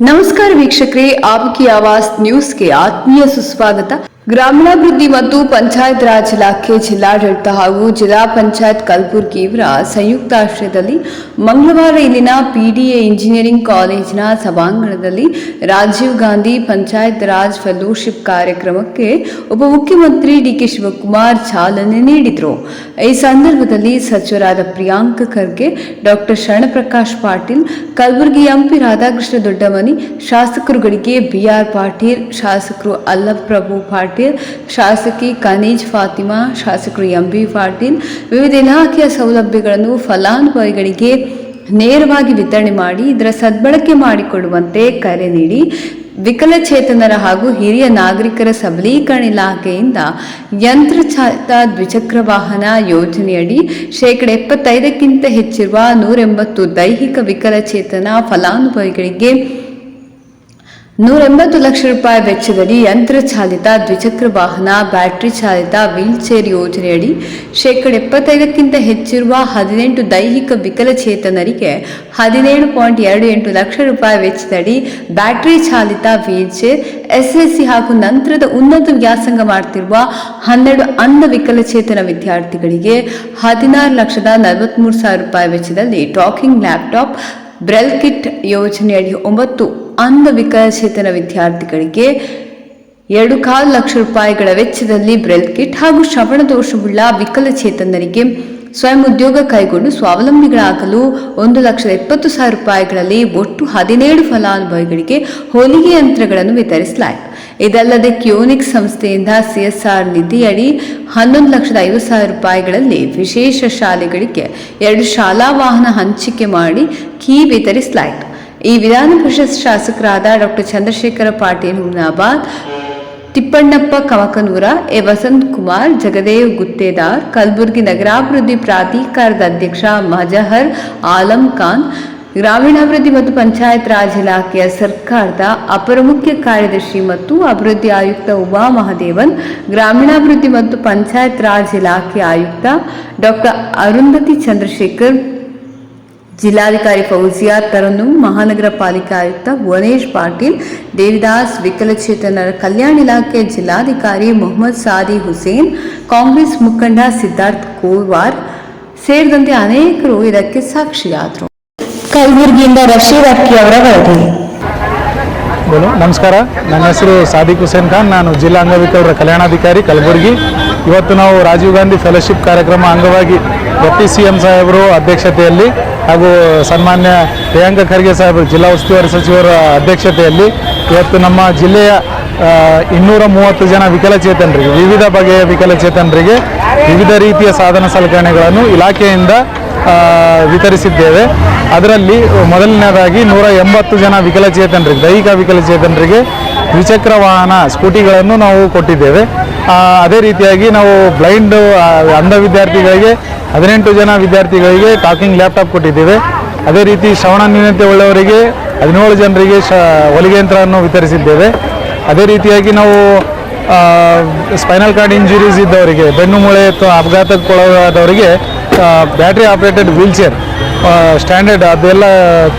ನಮಸ್ಕಾರ ವೀಕ್ಷಕರೇ ಆಪ್ಕಿ ಆವಾಸ್ ನ್ಯೂಸ್ಗೆ ಆತ್ಮೀಯ ಸುಸ್ವಾಗತ ಗ್ರಾಮೀಣಾಭಿವೃದ್ಧಿ ಮತ್ತು ಪಂಚಾಯತ್ ರಾಜ್ ಇಲಾಖೆ ಜಿಲ್ಲಾಡಳಿತ ಹಾಗೂ ಜಿಲ್ಲಾ ಪಂಚಾಯತ್ ಕಲಬುರಗಿ ಇವರ ಸಂಯುಕ್ತ ಆಶ್ರಯದಲ್ಲಿ ಮಂಗಳವಾರ ಇಲ್ಲಿನ ಪಿಡಿಎ ಇಂಜಿನಿಯರಿಂಗ್ ಕಾಲೇಜಿನ ಸಭಾಂಗಣದಲ್ಲಿ ರಾಜೀವ್ ಗಾಂಧಿ ಪಂಚಾಯತ್ ರಾಜ್ ಫೆಲೋಶಿಪ್ ಕಾರ್ಯಕ್ರಮಕ್ಕೆ ಉಪಮುಖ್ಯಮಂತ್ರಿ ಡಿಕೆ ಶಿವಕುಮಾರ್ ಚಾಲನೆ ನೀಡಿದರು. ಈ ಸಂದರ್ಭದಲ್ಲಿ ಸಚಿವರಾದ ಪ್ರಿಯಾಂಕ ಖರ್ಗೆ ಡಾಕ್ಟರ್ ಶರಣಪ್ರಕಾಶ್ ಪಾಟೀಲ್, ಕಲಬುರಗಿ ಎಂಪಿ ರಾಧಾಕೃಷ್ಣ ದೊಡ್ಡಮನಿ, ಶಾಸಕರುಗಳಿಗೆ ಬಿಆರ್ ಪಾಟೀಲ್, ಶಾಸಕರು ಅಲ್ಲಪ್ರಭು ಪಾಟೀಲ್ ಶಾಸಕಿ ಖನಿಜ್ ಫಾತಿಮಾ, ಶಾಸಕರು ಎಂಬಿ ಪಾಟೀಲ್. ವಿವಿಧ ಇಲಾಖೆಯ ಸೌಲಭ್ಯಗಳನ್ನು ಫಲಾನುಭವಿಗಳಿಗೆ ನೇರವಾಗಿ ವಿತರಣೆ ಮಾಡಿ ಇದರ ಸದ್ಬಳಕೆ ಮಾಡಿಕೊಳ್ಳುವಂತೆ ಕರೆ ನೀಡಿ ವಿಕಲಚೇತನರ ಹಾಗೂ ಹಿರಿಯ ನಾಗರಿಕರ ಸಬಲೀಕರಣ ಇಲಾಖೆಯಿಂದ ಯಂತ್ರಚಾಲಿತ ದ್ವಿಚಕ್ರ ವಾಹನ ಯೋಜನೆಯಡಿ ಶೇಕಡ ಎಪ್ಪತ್ತೈದಕ್ಕಿಂತ ಹೆಚ್ಚಿರುವ ನೂರೆಂಬತ್ತು ದೈಹಿಕ ವಿಕಲಚೇತನ ಫಲಾನುಭವಿಗಳಿಗೆ ನೂರೆಂಬತ್ತು ಲಕ್ಷ ರೂಪಾಯಿ ವೆಚ್ಚದಲ್ಲಿ ಯಂತ್ರಚಾಲಿತ ದ್ವಿಚಕ್ರ ವಾಹನ, ಬ್ಯಾಟರಿ ಚಾಲಿತ ವೀಲ್ಚೇರ್ ಯೋಜನೆಯಡಿ ಶೇಕಡ ಎಪ್ಪತ್ತೈದಕ್ಕಿಂತ ಹೆಚ್ಚಿರುವ ಹದಿನೆಂಟು ದೈಹಿಕ ವಿಕಲಚೇತನರಿಗೆ ಹದಿನೇಳು ಪಾಯಿಂಟ್ ಎರಡು ಎಂಟು ಲಕ್ಷ ರೂಪಾಯಿ ವೆಚ್ಚದಡಿ ಬ್ಯಾಟರಿ ಚಾಲಿತ ವೀಲ್ಚೇರ್ ಎಸ್ಎಸ್ಸಿ ಹಾಗೂ ನಂತರದ ಉನ್ನತ ವ್ಯಾಸಂಗ ಮಾಡ್ತಿರುವ ಹನ್ನೆರಡು ಅಂಧ ವಿಕಲಚೇತನ ವಿದ್ಯಾರ್ಥಿಗಳಿಗೆ ಹದಿನಾರು ಲಕ್ಷದ ನಲವತ್ಮೂರು ಸಾವಿರ ರೂಪಾಯಿ ವೆಚ್ಚದಲ್ಲಿ ಟಾಕಿಂಗ್ ಲ್ಯಾಪ್ಟಾಪ್, ಬ್ರೆಲ್ ಕಿಟ್ ಯೋಜನೆಯಡಿ ಒಂಬತ್ತು ಅಂಧ ವಿಕಲಚೇತನ ವಿದ್ಯಾರ್ಥಿಗಳಿಗೆ ಎರಡು ಕಾಲು ಲಕ್ಷ ರೂಪಾಯಿಗಳ ವೆಚ್ಚದಲ್ಲಿ ಬ್ರೆಲ್ ಕಿಟ್ ಹಾಗೂ ಶ್ರವಣ ದೋಷವುಳ್ಳ ವಿಕಲಚೇತನರಿಗೆ ಸ್ವಯಂ ಉದ್ಯೋಗ ಕೈಗೊಂಡು ಸ್ವಾವಲಂಬಿಗಳಾಗಲು ಒಂದು ಲಕ್ಷದ ಎಪ್ಪತ್ತು ಸಾವಿರ ರೂಪಾಯಿಗಳಲ್ಲಿ ಒಟ್ಟು ಹದಿನೇಳು ಫಲಾನುಭವಿಗಳಿಗೆ ಹೊಲಿಗೆ ಯಂತ್ರಗಳನ್ನು ವಿತರಿಸಲಾಯಿತು. ಇದಲ್ಲದೆ ಕ್ಯೂನಿಕ್ ಸಂಸ್ಥೆಯಿಂದ ಸಿಎಸ್ಆರ್ ನಿಧಿಯಡಿ ಹನ್ನೊಂದು ಲಕ್ಷದ ಐವತ್ತು ಸಾವಿರ ರೂಪಾಯಿಗಳಲ್ಲಿ ವಿಶೇಷ ಶಾಲೆಗಳಿಗೆ ಎರಡು ಶಾಲಾ ವಾಹನ ಹಂಚಿಕೆ ಮಾಡಿ ಕೀ ವಿತರಿಸಲಾಯಿತು. ಈ ವಿಧಾನ ಪರಿಷತ್ ಶಾಸಕರಾದ ಡಾಕ್ಟರ್ ಚಂದ್ರಶೇಖರ ಪಾಟೀಲ್ ಹುಮ್ನಾಬಾದ್, ತಿಪ್ಪಣ್ಣಪ್ಪ ಕಮಕನೂರ ಎ. ವಸಂತ್ ಕುಮಾರ್, ಜಗದೇವ್ ಗುತ್ತೇದಾರ್, ಕಲಬುರಗಿ ನಗರಾಭಿವೃದ್ಧಿ ಪ್ರಾಧಿಕಾರದ ಅಧ್ಯಕ್ಷ ಮಜಹರ್ ಆಲಂ ಖಾನ್, ಗ್ರಾಮೀಣಾಭಿವೃದ್ಧಿ ಮತ್ತು ಪಂಚಾಯತ್ ರಾಜ್ ಇಲಾಖೆಯ ಸರ್ಕಾರದ ಅಪರ ಮುಖ್ಯ ಕಾರ್ಯದರ್ಶಿ ಮತ್ತು ಅಭಿವೃದ್ಧಿ ಆಯುಕ್ತ ಉಮಾ ಮಹದೇವನ್, ಗ್ರಾಮೀಣಾಭಿವೃದ್ಧಿ ಮತ್ತು ಪಂಚಾಯತ್ ರಾಜ್ ಇಲಾಖೆ ಆಯುಕ್ತ ಡಾಕ್ಟರ್ ಅರುಂಧತಿ ಚಂದ್ರಶೇಖರ್ ಜಿಲ್ಲಾಧಿಕಾರಿ ಫೌಜಿಯಾ ತರನ್ನು ಮಹಾನಗರ ಪಾಲಿಕೆ ಆಯುಕ್ತ ಭುವನೇಶ್ ಪಾಟೀಲ್ ದೇವಿದಾಸ್ ವಿಕಲಚೇತನರ ಕಲ್ಯಾಣ ಇಲಾಖೆ ಜಿಲ್ಲಾಧಿಕಾರಿ ಮೊಹಮ್ಮದ್ ಸಾದಿ ಹುಸೇನ್ ಕಾಂಗ್ರೆಸ್ ಮುಖಂಡ ಸಿದ್ಧಾರ್ಥ್ ಕೋರ್ವಾರ್ ಸೇರಿದಂತೆ ಅನೇಕರು ಇದಕ್ಕೆ ಸಾಕ್ಷಿಯಾದರು. ಕಲಬುರಗಿಯಿಂದ ರಶೀದ್ ಅಕ್ಕಿ ಅವರ ವರದಿ. ಬೋಲು ನಮಸ್ಕಾರ. ನನ್ನ ಹೆಸರು ಸಾದಿಕ್ ಹುಸೇನ್ ಖಾನ್. ನಾನು ಜಿಲ್ಲಾ ಅಂಗವಿಕಲರ ಕಲ್ಯಾಣಾಧಿಕಾರಿ ಕಲಬುರಗಿ. ಇವತ್ತು ನಾವು ರಾಜೀವ್ ಗಾಂಧಿ ಫೆಲೋಶಿಪ್ ಕಾರ್ಯಕ್ರಮ ಅಂಗವಾಗಿ ಸಿ ಎಂ ಸಾಹೇಬರು ಅಧ್ಯಕ್ಷತೆಯಲ್ಲಿ ಹಾಗೂ ಸನ್ಮಾನ್ಯ ಪ್ರಿಯಾಂಕ ಖರ್ಗೆ ಸಾಹೇಬರು ಜಿಲ್ಲಾ ಉಸ್ತುವಾರಿ ಸಚಿವರ ಅಧ್ಯಕ್ಷತೆಯಲ್ಲಿ ಇವತ್ತು ನಮ್ಮ ಜಿಲ್ಲೆಯ ಇನ್ನೂರ ಮೂವತ್ತು ಜನ ವಿಕಲಚೇತನರಿಗೆ, ವಿವಿಧ ಬಗೆಯ ವಿಕಲಚೇತನರಿಗೆ ವಿವಿಧ ರೀತಿಯ ಸಾಧನ ಸಲಕರಣೆಗಳನ್ನು ಇಲಾಖೆಯಿಂದ ವಿತರಿಸಿದ್ದೇವೆ. ಅದರಲ್ಲಿ ಮೊದಲನೇದಾಗಿ ನೂರ ಎಂಬತ್ತು ಜನ ವಿಕಲಚೇತನರಿಗೆ, ದೈಹಿಕ ವಿಕಲಚೇತನರಿಗೆ ದ್ವಿಚಕ್ರ ವಾಹನ, ಸ್ಕೂಟಿಗಳನ್ನು ನಾವು ಕೊಟ್ಟಿದ್ದೇವೆ. ಅದೇ ರೀತಿಯಾಗಿ ನಾವು ಬ್ಲೈಂಡ್ ಅಂಧ ವಿದ್ಯಾರ್ಥಿಗಳಿಗೆ, ಹದಿನೆಂಟು ಜನ ವಿದ್ಯಾರ್ಥಿಗಳಿಗೆ ಟಾಕಿಂಗ್ ಲ್ಯಾಪ್ಟಾಪ್ ಕೊಟ್ಟಿದ್ದೇವೆ. ಅದೇ ರೀತಿ ಶ್ರವಣ ನ್ಯೂನತೆ ಉಳ್ಳವರಿಗೆ ಹದಿನೇಳು ಜನರಿಗೆ ಶ ಹೊಲಿಗೆ ಯಂತ್ರವನ್ನು ವಿತರಿಸಿದ್ದೇವೆ. ಅದೇ ರೀತಿಯಾಗಿ ನಾವು ಸ್ಪೈನಲ್ ಕಾರ್ಡ್ ಇಂಜುರೀಸ್ ಇದ್ದವರಿಗೆ, ಬೆನ್ನು ಮೂಳೆ ಅಥವಾ ಅಪಘಾತಕ್ಕೊಳಗಾದವರಿಗೆ ಬ್ಯಾಟ್ರಿ ಆಪ್ರೇಟೆಡ್ ವೀಲ್ಚೇರ್ ಸ್ಟ್ಯಾಂಡರ್ಡ್ ಅದೆಲ್ಲ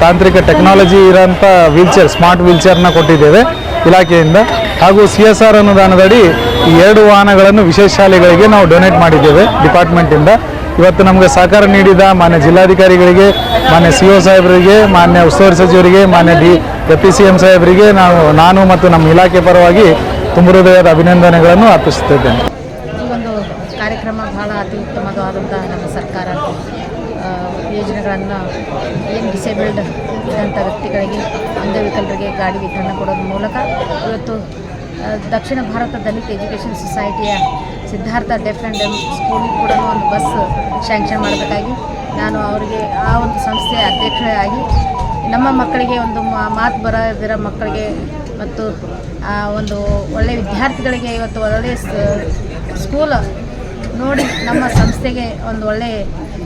ತಾಂತ್ರಿಕ ಟೆಕ್ನಾಲಜಿ ಇರೋಂಥ ವೀಲ್ಚೇರ್ ಸ್ಮಾರ್ಟ್ ವೀಲ್ಚೇರ್ನ ಕೊಟ್ಟಿದ್ದೇವೆ. ಇಲಾಖೆಯಿಂದ ಹಾಗೂ ಸಿ ಎಸ್ ಆರ್ ಅನುದಾನದಡಿ ಈ ಎರಡು ವಾಹನಗಳನ್ನು ವಿಶೇಷ ಶಾಲೆಗಳಿಗೆ ನಾವು ಡೊನೇಟ್ ಮಾಡಿದ್ದೇವೆ. ಡಿಪಾರ್ಟ್ಮೆಂಟಿಂದ ಇವತ್ತು ನಮಗೆ ಸಹಕಾರ ನೀಡಿದ ಮಾನ್ಯ ಜಿಲ್ಲಾಧಿಕಾರಿಗಳಿಗೆ, ಮಾನ್ಯ ಸಿ ಒ ಸಾಹೇಬರಿಗೆ, ಮಾನ್ಯ ಉಸ್ತುವಾರಿ ಸಚಿವರಿಗೆ, ಮಾನ್ಯ ಡಿ ಪಿ ಸಿ ಎಂ ಸಾಹೇಬರಿಗೆ ನಾವು, ನಾನು ಮತ್ತು ನಮ್ಮ ಇಲಾಖೆ ಪರವಾಗಿ ತುಂಬ ಹೃದಯದ ಅಭಿನಂದನೆಗಳನ್ನು ಅರ್ಪಿಸುತ್ತಿದ್ದೇನೆ. ಈ ಒಂದು ಕಾರ್ಯಕ್ರಮ ಬಹಳ ಅತಿ ಉತ್ತಮವಾದಂಥ ನಮ್ಮ ಸರ್ಕಾರ ಯೋಜನೆಗಳನ್ನು ಏನು ಡಿಸೇಬಲ್ಡ್ ಇದ್ದಂಥ ವ್ಯಕ್ತಿಗಳಿಗೆ ಅಂಗವಿಕಲರಿಗೆ ಗಾಡಿ ವಿತರಣೆ ಕೊಡೋದ್ರ ಮೂಲಕ ಇವತ್ತು ದಕ್ಷಿಣ ಭಾರತ ದಲಿತ ಎಜುಕೇಷನ್ ಸೊಸೈಟಿಯ ಸಿದ್ಧಾರ್ಥ ಡೆಫ್ ಆ್ಯಂಡ್ ಡೆಮ್ ಸ್ಕೂಲಿಗೆ ಕೂಡ ಒಂದು ಬಸ್ ಶ್ಯಾಂಕ್ಷನ್ ಮಾಡಬೇಕಾಗಿ ನಾನು ಅವರಿಗೆ ಆ ಒಂದು ಸಂಸ್ಥೆಯ ಅಧ್ಯಕ್ಷರಾಗಿ ನಮ್ಮ ಮಕ್ಕಳಿಗೆ ಒಂದು ಮಾತು ಬರದಿರೋ ಮಕ್ಕಳಿಗೆ ಮತ್ತು ಒಂದು ಒಳ್ಳೆಯ ವಿದ್ಯಾರ್ಥಿಗಳಿಗೆ ಇವತ್ತು ಒಳ್ಳೆಯ ಸ್ಕೂಲ್ ನೋಡಿ ನಮ್ಮ ಸಂಸ್ಥೆಗೆ ಒಂದು ಒಳ್ಳೆಯ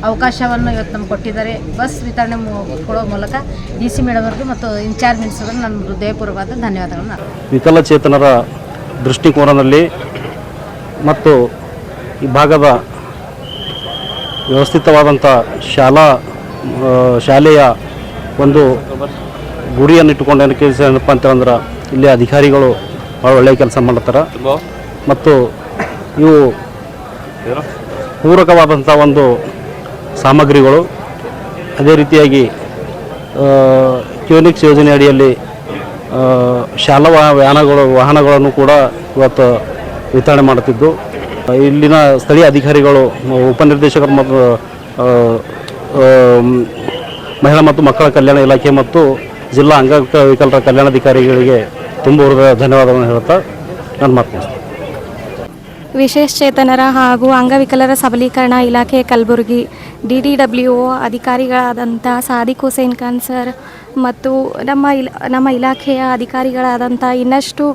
ಅವಕಾಶವನ್ನು ಇವತ್ತು ನಮ್ಗೆ ಕೊಟ್ಟಿದ್ದಾರೆ. ಬಸ್ ವಿತರಣೆ ಕೊಡೋ ಮೂಲಕ ಡಿ ಸಿ ಮೇಡಮ್ ಅವ್ರಿಗೆ ಮತ್ತು ಇನ್ಚಾರ್ಜ್ ಮಿನಿಸ್ಟರ್ಗೆ ನನ್ನ ಹೃದಯಪೂರ್ವಕವಾದ ಧನ್ಯವಾದಗಳನ್ನು ವಿಕಲಚೇತನರ ದೃಷ್ಟಿಕೋನದಲ್ಲಿ ಮತ್ತು ಈ ಭಾಗದ ವ್ಯವಸ್ಥಿತವಾದಂಥ ಶಾಲಾ ಶಾಲೆಯ ಒಂದು ಗುರಿಯನ್ನು ಇಟ್ಟುಕೊಂಡು ಏನು ಕೆಲಸ ಏನಪ್ಪ ಅಂತಂದ್ರೆ ಇಲ್ಲಿ ಅಧಿಕಾರಿಗಳು ಭಾಳ ಒಳ್ಳೆಯ ಕೆಲಸ ಮಾಡ್ತಾರೆ. ಮತ್ತು ಇವು ಪೂರಕವಾದಂಥ ಒಂದು ಸಾಮಗ್ರಿಗಳು. ಅದೇ ರೀತಿಯಾಗಿ ಕ್ಯೂನಿಕ್ಸ್ ಯೋಜನೆ ಅಡಿಯಲ್ಲಿ ಶಾಲಾ ವಾಹನಗಳು, ವಾಹನಗಳನ್ನು ಕೂಡ ಇವತ್ತು ವಿತರಣೆ ಮಾಡುತ್ತಿದ್ದು. ಇಲ್ಲಿನ ಸ್ಥಳೀಯ ಅಧಿಕಾರಿಗಳು, ಉಪನಿರ್ದೇಶಕರು ಮತ್ತು ಮಹಿಳಾ ಮತ್ತು ಮಕ್ಕಳ ಕಲ್ಯಾಣ ಇಲಾಖೆ ಮತ್ತು ಜಿಲ್ಲಾ ಅಂಗವಿಕಲರ ಕಲ್ಯಾಣಾಧಿಕಾರಿಗಳಿಗೆ ತುಂಬ ಹೃದಯ ಧನ್ಯವಾದಗಳನ್ನು ಹೇಳ್ತಾ ನಾನು ಮಾತು ಮುಗಿಸ್ತೇನೆ. ವಿಶೇಷಚೇತನರ ಹಾಗೂ ಅಂಗವಿಕಲರ ಸಬಲೀಕರಣ ಇಲಾಖೆ Kalaburagi D D W O ಅಧಿಕಾರಿಗಳಾದಂಥ Sadiq Hussain Khan sir ಮತ್ತು ನಮ್ಮ ಇಲ, ನಮ್ಮ ಇಲಾಖೆಯ ಅಧಿಕಾರಿಗಳಾದಂಥ ಇನ್ನಷ್ಟು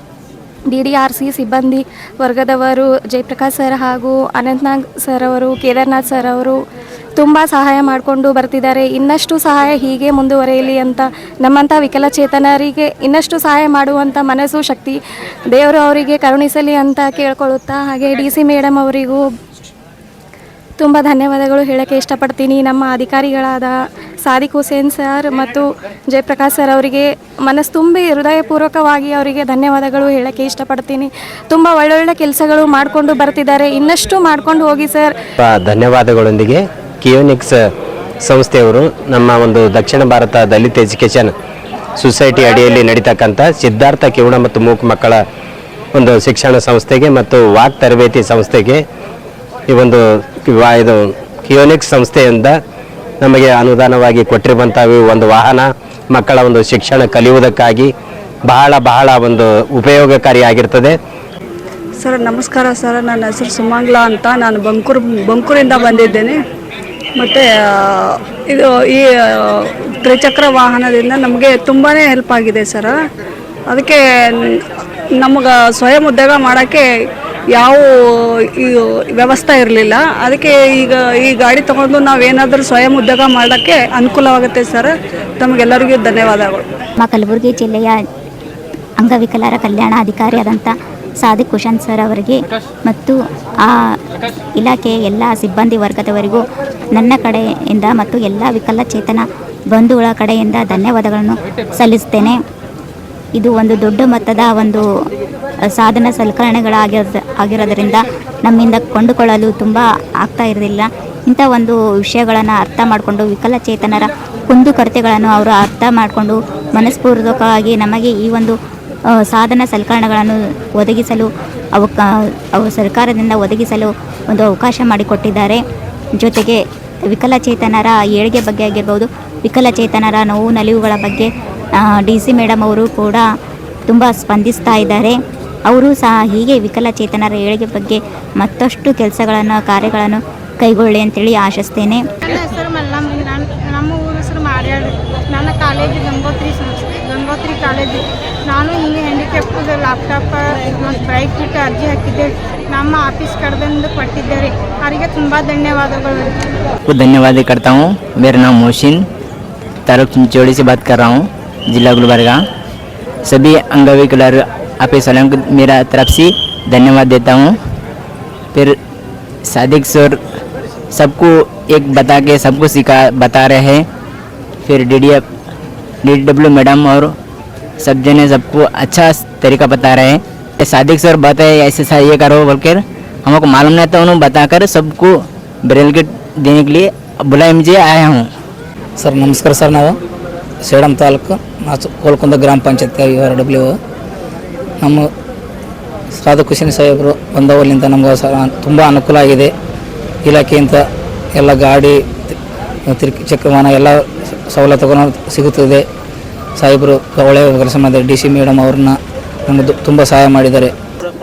ಡಿ ಡಿ ಆರ್ ಸಿ ಸಿಬ್ಬಂದಿ ವರ್ಗದವರು ಜಯಪ್ರಕಾಶ್ ಸರ್ ಹಾಗೂ ಅನಂತ್ನಾಗ್ ಸರ್ ಅವರು, ಕೇದಾರ್ನಾಥ್ ಸರ್ ಅವರು ತುಂಬ ಸಹಾಯ ಮಾಡಿಕೊಂಡು ಬರ್ತಿದ್ದಾರೆ. ಇನ್ನಷ್ಟು ಸಹಾಯ ಹೀಗೆ ಮುಂದುವರೆಯಲಿ ಅಂತ ನಮ್ಮಂಥ ವಿಕಲಚೇತನರಿಗೆ ಇನ್ನಷ್ಟು ಸಹಾಯ ಮಾಡುವಂಥ ಮನಸ್ಸು, ಶಕ್ತಿ ದೇವರು ಅವರಿಗೆ ಕರುಣಿಸಲಿ ಅಂತ ಕೇಳ್ಕೊಳ್ಳುತ್ತಾ ಹಾಗೆ ಡಿ ಸಿ ಮೇಡಮ್ ಅವರಿಗೂ ತುಂಬ ಧನ್ಯವಾದಗಳು ಹೇಳೋಕ್ಕೆ ಇಷ್ಟಪಡ್ತೀನಿ. ನಮ್ಮ ಅಧಿಕಾರಿಗಳಾದ ಸಾದಿಕ್ ಹುಸೇನ್ ಸರ್ ಮತ್ತು ಜಯಪ್ರಕಾಶ್ ಸರ್ ಅವರಿಗೆ ಮನಸ್ಸು ತುಂಬಿ ಹೃದಯಪೂರ್ವಕವಾಗಿ ಅವರಿಗೆ ಧನ್ಯವಾದಗಳು ಹೇಳೋಕ್ಕೆ ಇಷ್ಟಪಡ್ತೀನಿ. ತುಂಬ ಒಳ್ಳೊಳ್ಳೆ ಕೆಲಸಗಳು ಮಾಡಿಕೊಂಡು ಬರ್ತಿದ್ದಾರೆ. ಇನ್ನಷ್ಟು ಮಾಡ್ಕೊಂಡು ಹೋಗಿ ಸರ್. ಧನ್ಯವಾದಗಳೊಂದಿಗೆ ಕಿಯೋನಿಕ್ಸ್ ಸಂಸ್ಥೆಯವರು ನಮ್ಮ ಒಂದು ದಕ್ಷಿಣ ಭಾರತ ದಲಿತ ಎಜುಕೇಷನ್ ಸೊಸೈಟಿ ಅಡಿಯಲ್ಲಿ ನಡೀತಕ್ಕಂಥ ಸಿದ್ಧಾರ್ಥ ಕಿವುಣ ಮತ್ತು ಮೂಕ ಮಕ್ಕಳ ಒಂದು ಶಿಕ್ಷಣ ಸಂಸ್ಥೆಗೆ ಮತ್ತು ವಾಕ್ ತರಬೇತಿ ಸಂಸ್ಥೆಗೆ ಈ ಒಂದು ಇದು ಕಿಯೋನಿಕ್ಸ್ ಸಂಸ್ಥೆಯಿಂದ ನಮಗೆ ಅನುದಾನವಾಗಿ ಕೊಟ್ಟಿರುವಂಥ ಒಂದು ವಾಹನ, ಮಕ್ಕಳ ಒಂದು ಶಿಕ್ಷಣ ಕಲಿಯುವುದಕ್ಕಾಗಿ ಬಹಳ ಬಹಳ ಒಂದು ಉಪಯೋಗಕಾರಿಯಾಗಿರ್ತದೆ. ಸರ್, ನಮಸ್ಕಾರ ಸರ್. ನನ್ನ ಹೆಸರು ಸುಮಂಗ್ಲಾ ಅಂತ. ನಾನು ಬಂಕೂರು, ಬಂಕೂರಿಂದ ಬಂದಿದ್ದೇನೆ. ಮತ್ತು ಇದು ಈ ತ್ರಿಚಕ್ರ ವಾಹನದಿಂದ ನಮಗೆ ತುಂಬಾ ಹೆಲ್ಪ್ ಆಗಿದೆ ಸರ್. ಅದಕ್ಕೆ ನಮಗೆ ಸ್ವಯಂ ಉದ್ಯೋಗ ಮಾಡೋಕ್ಕೆ ಯಾವ ವ್ಯವಸ್ಥೆ ಇರಲಿಲ್ಲ. ಅದಕ್ಕೆ ಈಗ, ಈ ಗಾಡಿ ತಗೊಂಡು ನಾವೇನಾದರೂ ಸ್ವಯಂ ಉದ್ಯೋಗ ಮಾಡೋಕ್ಕೆ ಅನುಕೂಲವಾಗುತ್ತೆ ಸರ್. ತಮಗೆಲ್ಲರಿಗೂ ಧನ್ಯವಾದಗಳು. ನಮ್ಮ ಕಲಬುರಗಿ ಜಿಲ್ಲೆಯ ಅಂಗವಿಕಲರ ಕಲ್ಯಾಣ ಅಧಿಕಾರಿಯಾದಂಥ ಸಾದಿಕ್ ಕುಶನ್ ಸರ್ ಅವರಿಗೆ ಮತ್ತು ಆ ಇಲಾಖೆಯ ಎಲ್ಲ ಸಿಬ್ಬಂದಿ ವರ್ಗದವರಿಗೂ ನನ್ನ ಕಡೆಯಿಂದ ಮತ್ತು ಎಲ್ಲ ವಿಕಲಚೇತನ ಬಂಧುಗಳ ಕಡೆಯಿಂದ ಧನ್ಯವಾದಗಳನ್ನು ಸಲ್ಲಿಸ್ತೇನೆ. ಇದು ಒಂದು ದೊಡ್ಡ ಮಟ್ಟದ ಒಂದು ಸಾಧನ ಸಲಕರಣೆಗಳಾಗಿರೋದ, ಆಗಿರೋದರಿಂದ ನಮ್ಮಿಂದ ಕೊಂಡುಕೊಳ್ಳಲು ತುಂಬ ಆಗ್ತಾ ಇರಲಿಲ್ಲ. ಇಂಥ ಒಂದು ವಿಷಯಗಳನ್ನು ಅರ್ಥ ಮಾಡಿಕೊಂಡು ವಿಕಲಚೇತನರ ಕುಂದುಕೊರತೆಗಳನ್ನು ಅವರು ಅರ್ಥ ಮಾಡಿಕೊಂಡು ಮನಸ್ಪೂರ್ವಕವಾಗಿ ನಮಗೆ ಈ ಒಂದು ಸಾಧನ ಸಲಕರಣೆಗಳನ್ನು ಒದಗಿಸಲು ಅವು ಸರ್ಕಾರದಿಂದ ಒದಗಿಸಲು ಒಂದು ಅವಕಾಶ ಮಾಡಿಕೊಟ್ಟಿದ್ದಾರೆ. ಜೊತೆಗೆ ವಿಕಲಚೇತನರ ಏಳಿಗೆ ಬಗ್ಗೆ ಆಗಿರ್ಬೋದು, ವಿಕಲಚೇತನರ ನೋವು ನಲಿವುಗಳ ಬಗ್ಗೆ ಡಿ ಸಿ ಮೇಡಮ್ ಅವರು ಕೂಡ ತುಂಬ ಸ್ಪಂದಿಸ್ತಾ ಇದ್ದಾರೆ. ಅವರು ಸಹ ಹೀಗೆ ವಿಕಲಚೇತನರ ಏಳಿಗೆ ಬಗ್ಗೆ ಮತ್ತಷ್ಟು ಕೆಲಸಗಳನ್ನು ಕಾರ್ಯಗಳನ್ನು ಕೈಗೊಳ್ಳಿ ಅಂತೇಳಿ ಆಶಿಸ್ತೇನೆ. ನನ್ನ ಹೆಸರು ಮಲ್ಲಮ್ಮ. ನಮ್ಮ ಊರ ಹೆಸರು ಮಾರ್ಯಾಳು. ನನ್ನ ಕಾಲೇಜು ಗಂಗೋತ್ರಿ ಸಂಸ್ಥೆ ಗಂಗೋತ್ರಿ ಕಾಲೇಜು. ನಾನು ಹಿಂಗೆ ಹ್ಯಾಂಡಿಕ್ಯಾಪ್ದು ಲ್ಯಾಪ್ಟಾಪ್ ಮತ್ತು ಬ್ರೈಕ್ ಬಿಟ್ಟು ಅರ್ಜಿ ಹಾಕಿದ್ದೆ. ನಮ್ಮ ಆಫೀಸ್ ಕಡೆದಂದು ಕೊಟ್ಟಿದ್ದೇವೆ ಅವರಿಗೆ ತುಂಬ ಧನ್ಯವಾದಗಳು ಧನ್ಯವಾದ ಕಡ್ತಾವು ಮೇರೆ ನಾವು ಮೋಶಿನ್ ತಾಲೂಕು ಜೋಡಿಸಿ ಬಾತ್ जिला गुलबर्गा। सभी अंगवी कलर आप सलाम को मेरा तरफ़ से धन्यवाद देता हूँ। फिर सादिक सर सबको एक बता के सबको सिखा बता रहे हैं। फिर D D F, D W madam और सब जने सबको अच्छा तरीका बता रहे हैं। सादिक सर बताए ऐसे ऐसा ये करो बोलकर, हमको मालूम नहीं था उन्होंने बताकर सबको ब्रेल किट देने के लिए बुलाए मुझे आया हूँ। सर, नमस्कार सर ना ಸೇಡಂ ತಾಲೂಕು ಮಾಚು ಕೋಲ್ಕೊಂಡ ಗ್ರಾಮ ಪಂಚಾಯತ್ ಆರ್ ಡಬ್ಲ್ಯೂ ನಮ್ಮ ಸಾಧು ಕುಶಿನಿ ಸಾಹೇಬರು ಬಂದವಲ್ಲಿಂದ ನಮ್ಗೆ ಸ ತುಂಬ ಅನುಕೂಲ ಆಗಿದೆ ಇಲಾಖೆಯಿಂದ ಎಲ್ಲ ಗಾಡಿ ತ್ರಿಚಕ್ರವಾಹನ ಎಲ್ಲ ಸವಲತ್ತುಗಳು ಸಿಗುತ್ತದೆ ಸಾಹೇಬರು ಒಳ್ಳೆಯ ಕೆಲಸ ಮಾಡಿದ್ದಾರೆ ಡಿ ಸಿ ಮೇಡಮ್ ಅವ್ರನ್ನ ನಮಗೆ ತುಂಬ ಸಹಾಯ ಮಾಡಿದ್ದಾರೆ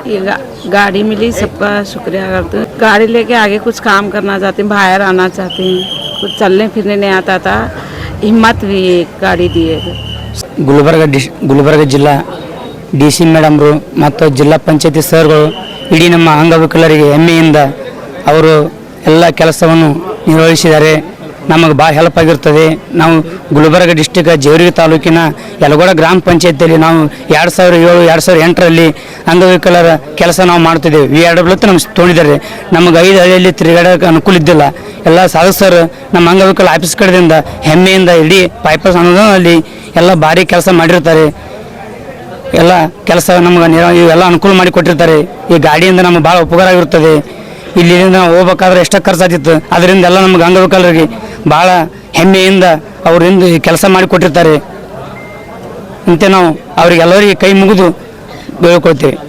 ये गा, गाड़ी मिली सबका शुक्रिया करते हैं गाड़ी लेके आगे कुछ काम करना चाहते हैं बाहर आना चाहते हैं कुछ चलने फिरने नहीं आता था हिम्मत भी एक गाड़ी दिए ಗುಲ್ಬರ್ಗ ಡಿಶ್ ಗುಲ್ಬರ್ಗ ಜಿಲ್ಲಾ ಡಿ ಸಿ ಮೇಡಮ್ರು ಮತ್ತು ಜಿಲ್ಲಾ ಪಂಚಾಯತಿ ಸರ್ಗಳು ಇಡೀ ನಮ್ಮ ಅಂಗವಿಕಲರಿಗೆ ಹೆಮ್ಮೆಯಿಂದ ಅವರು ಎಲ್ಲ ಕೆಲಸವನ್ನು ನಿರ್ವಹಿಸಿದ್ದಾರೆ ನಮಗೆ ಭಾಳ ಹೆಲ್ಪ್ ಆಗಿರ್ತದೆ. ನಾವು ಗುಲ್ಬರ್ಗ ಡಿಸ್ಟಿಕ್ ಜೇವರಿಗೆ ತಾಲೂಕಿನ ಯಲಗೋಡ ಗ್ರಾಮ ಪಂಚಾಯತಿಯಲ್ಲಿ ನಾವು ಎರಡು ಸಾವಿರ ಏಳು, ಎರಡು ಸಾವಿರ ಎಂಟರಲ್ಲಿ ಅಂಗವಿಕಲರ ಕೆಲಸ ನಾವು ಮಾಡ್ತಿದ್ದೇವೆ. ವಿ ಆರ್ ಡಬ್ಲ್ಯೂ ನಮ್ಗೆ ತೊಗೊಂಡಿದ್ದಾರೆ. ನಮಗೆ ಐದು ಹಳ್ಳಿಯಲ್ಲಿ ತಿರುಗಾಡೋಕೆ ಅನುಕೂಲ ಇದ್ದಿಲ್ಲ. ಎಲ್ಲ ಸದಸ್ಯರು ನಮ್ಮ ಅಂಗವಿಕಲ ಆಫೀಸ್ ಕಡೆಯಿಂದ ಹೆಮ್ಮೆಯಿಂದ ಇಡೀ ಪೈಪರ್ಸ್ ಅನುದಾನದಲ್ಲಿ ಎಲ್ಲ ಭಾರಿ ಕೆಲಸ ಮಾಡಿರ್ತಾರೆ. ಎಲ್ಲ ಕೆಲಸ ನಮ್ಗೆ ಇವೆಲ್ಲ ಅನುಕೂಲ ಮಾಡಿ ಕೊಟ್ಟಿರ್ತಾರೆ. ಈ ಗಾಡಿಯಿಂದ ನಮ್ಗೆ ಭಾಳ ಉಪಕಾರ ಆಗಿರ್ತದೆ. ಇಲ್ಲಿಂದ ಹೋಗ್ಬೇಕಾದ್ರೆ ಎಷ್ಟೋ ಖರ್ಚಾತಿತ್ತು ಅದರಿಂದ ಎಲ್ಲ ನಮ್ಗೆ ಅಂಗವಿಕಲರಿಗೆ ಭಾಳ ಹೆಮ್ಮೆಯಿಂದ ಅವರಿಂದ ಕೆಲಸ ಮಾಡಿಕೊಟ್ಟಿರ್ತಾರೆ ಅಂತ ನಾವು ಅವರಿಗೆಲ್ಲರಿಗೆ ಕೈ ಮುಗಿದು ಬೇಳ್ಕೊಳ್ತೇವೆ